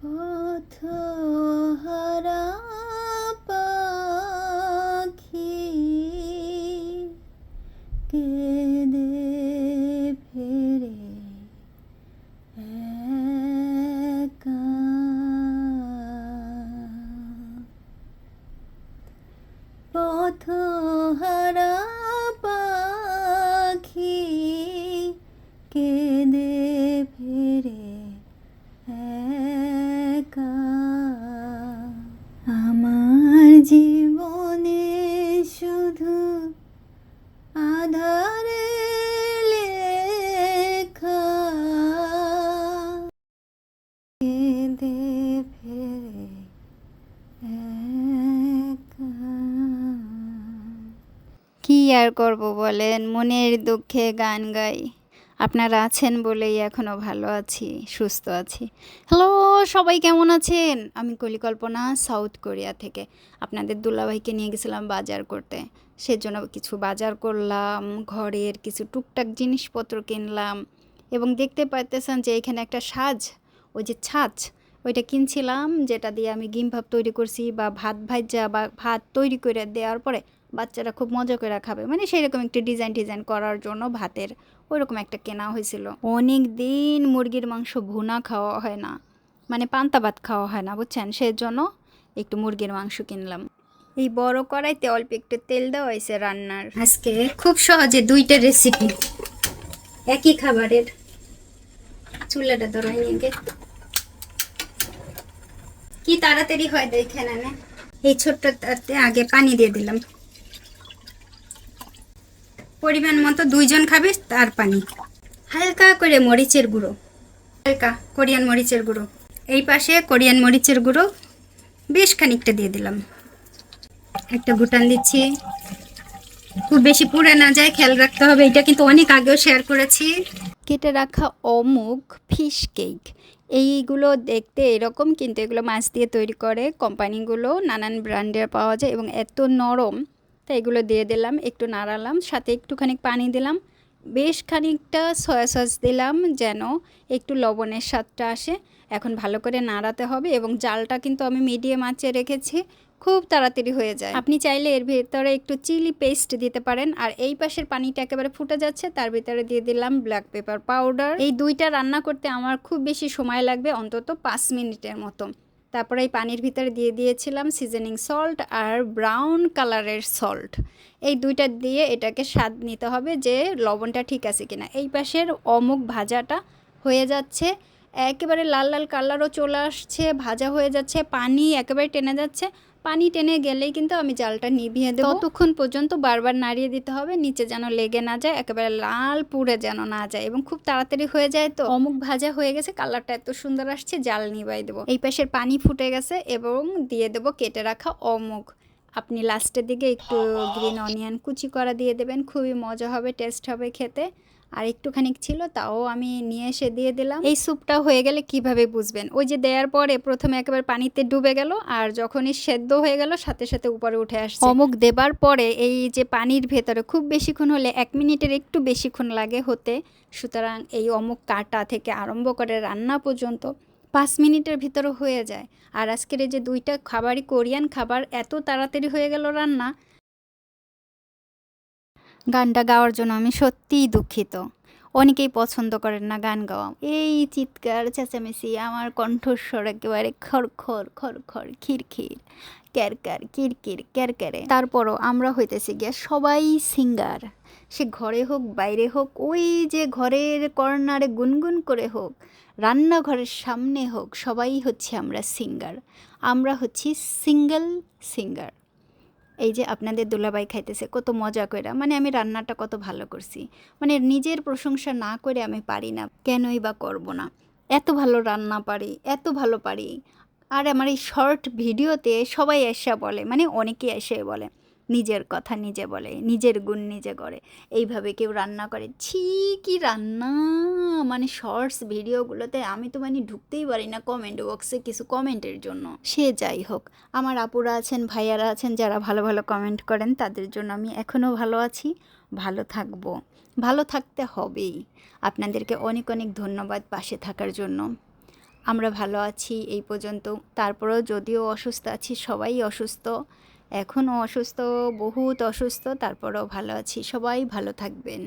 পথহারা পাখি কেঁদে ফেরে একা। পাখি কি আর করব বলেন? মনের দুঃখে গান গাই। আপনারা আছেন বলেই এখনও ভালো আছি, সুস্থ আছি। হ্যালো, সবাই কেমন আছেন? আমি কলিকল্পনা, সাউথ কোরিয়া থেকে। আপনাদের দুলাভাইকে নিয়ে গেছিলাম বাজার করতে। সেজন্য কিছু বাজার করলাম, ঘরের কিছু টুকটাক জিনিসপত্র কিনলাম এবং দেখতে পাইতেছেন যে এখানে একটা সাজ, ওই যে ছাঁচ, ওইটা কিনছিলাম, যেটা দিয়ে আমি গিম ভাব তৈরি করছি বা ভাত ভাজা বা ভাত তৈরি করে দেওয়ার পরে বাচ্চারা খুব মজা করে খাবে। মানে সেই রকম একটি ডিজাইন ডিজাইন করার জন্য ভাতের ওইরকম একটা কেনা হয়েছিল। অনেক দিন মুরগির মাংস ভুনা খাওয়া হয় না। মানে পান্তা ভাত খাওয়া হয় না, বুঝছেন? সেজন্য একটু মুরগির মাংস কিনলাম। এই বড় কড়াইতে অল্প একটু তেল দেওয়া হয়েছে রান্নার। আজকে খুব সহজে দুইটা রেসিপি একই খাবারের। চুলাটা ধরাই নিয়ে গে। কি তাড়াতাড়ি হয় দেখে এই ছোট্টটাতে আগে পানি দিয়ে দিলাম। পরিমাণ মতো দুইজন খাবে তার পানি। হালকা করে মরিচের গুঁড়ো। হালকা কোরিয়ান মরিচের গুঁড়ো। এই পাশে কোরিয়ান মরিচের গুঁড়ো বেশ খানিকটা দিয়ে দিলাম। একটা গুটান দিচ্ছি। খুব বেশি পুড়ে না যায়, খেয়াল রাখতে হবে। এটা কিন্তু অনেক আগেও শেয়ার করেছি। কেটে রাখা অমুক ফিশ কেক। এইগুলো দেখতে এরকম, কিন্তু এগুলো মাছ দিয়ে তৈরি করে। কোম্পানিগুলো নানান ব্র্যান্ডের পাওয়া যায় এবং এত নরম তাই এগুলো দিয়ে দিলাম, একটু নাড়ালাম, সাথে একটুখানি পানি দিলাম। বেশ খানিকটা সয়া সস দিলাম যেন একটু লবণের স্বাদটা আসে। এখন ভালো করে নাড়াতে হবে এবং জালটা কিন্তু আমি মিডিয়াম আঁচে রেখেছি, খুব তাড়াতাড়ি হয়ে যায়। আপনি চাইলে এর ভিতরে একটু চিলি পেস্ট দিতে পারেন, আর এই পাশের পানিটা একেবারে ফুটে যাচ্ছে, তার ভিতরে দিয়ে দিলাম ব্ল্যাক পেপার পাউডার এই দুইটা রান্না করতে আমার খুব বেশি সময় লাগবে, অন্তত পাঁচ মিনিটের মতো। তারপরে এই পানির ভিতরে দিয়ে দিয়েছিলাম সিজনিং সল্ট আর ব্রাউন কালারের সল্ট। এই দুইটা দিয়ে এটাকে স্বাদ নিতে হবে যে লবণটা ঠিক আছে কিনা। এই পাশের অমুক ভাজাটা হয়ে যাচ্ছে, একেবারে লাল লাল কালারও চলে আসছে, ভাজা হয়ে যাচ্ছে, পানি একেবারে টেনে যাচ্ছে। পানি টেনে গেলেই কিন্তু আমি জালটা নিভিয়ে দেবো। ততক্ষণ পর্যন্ত বারবার নাড়িয়ে দিতে হবে, নিচে যেন লেগে না যায়, একেবারে লাল পুড়ে যেন না যায় এবং খুব তাড়াতাড়ি হয়ে যায় তো। অমুক ভাজা হয়ে গেছে, কালারটা এত সুন্দর আসছে, জাল নিবাই দেবো। এই পাশের পানি ফুটে গেছে এবং দিয়ে দেবো কেটে রাখা অমুক। আপনি লাস্টের দিকে একটু গ্রিন অনিয়ন কুচি করা দিয়ে দেবেন, খুবই মজা হবে টেস্ট হবে খেতে। আর একটুখানি ছিল, তাও আমি নিয়ে এসে দিয়ে দিলাম। এই স্যুপটা হয়ে গেলে কীভাবে বুঝবেন? ওই যে দেওয়ার পরে প্রথমে একেবারে পানিতে ডুবে গেল, আর যখনই সেদ্ধ হয়ে গেল, সাথে সাথে উপরে উঠে আসছে। অমুক দেবার পরে এই যে পানির ভেতরে খুব বেশিক্ষণ হলে এক মিনিটের একটু বেশিক্ষণ লাগে হতে। সুতরাং এই অমুক কাটা থেকে আরম্ভ করে রান্না পর্যন্ত পাঁচ মিনিটের ভিতরে হয়ে যায়। আর আজকের এই যে দুইটা খাবারই কোরিয়ান খাবার, এত তাড়াতাড়ি হয়ে গেল রান্না। গানটা গাওয়ার জন্য আমি সত্যিই দুঃখিত। অনেকেই পছন্দ করেন না গান গাওয়া। এই চিৎকার, চেঁচামেচি, আমার কণ্ঠস্বর একেবারে খর খর খর খর খির খির ক্যারকার, কিরকির ক্যারক্যারে তারপরও আমরা হইতেছি গিয়া সবাই সিঙ্গার। সে ঘরে হোক, বাইরে হোক, ওই যে ঘরের কর্নারে গুনগুন করে হোক, রান্নাঘরের সামনে হোক, সবাই হচ্ছে আমরা সিঙ্গার। আমরা হচ্ছি সিঙ্গেল সিঙ্গার। এই যে আপনাদের দুলাবাই খাইতেছে, কত মজা করে মানে আমি রান্নাটা কত ভালো করছি। মানে নিজের প্রশংসা না করে আমি পারি না, কেনই বা করব না। এত ভালো রান্না পারি, এত ভালো পারি। আর আমার এই শর্ট ভিডিওতে সবাই এসে বলে মানে অনেকেই এসে বলে। নিজের কথা নিজে বলে, নিজের গুণ নিজে করে। এইভাবে কেউ রান্না করে, ছি কি রান্না! মানে শর্টস ভিডিওগুলোতে আমি তো মানে ঢুকতেই পারি না কমেন্ট বক্সে কিছু কমেন্টের জন্য। সে যাই হোক, আমার আপুরা আছেন, ভাইয়ারা আছেন, যারা ভালো ভালো কমেন্ট করেন, তাদের জন্য আমি এখনও ভালো আছি। ভালো থাকব। ভালো থাকতে হবেই। আপনাদেরকে অনেক অনেক ধন্যবাদ পাশে থাকার জন্য। আমরা ভালো আছি এই পর্যন্ত। তারপরেও যদিও অসুস্থ আছি, সবাই অসুস্থ। এখনও অসুস্থ বহুত অসুস্থ তারপরও ভালো আছি। সবাই ভালো থাকবেন।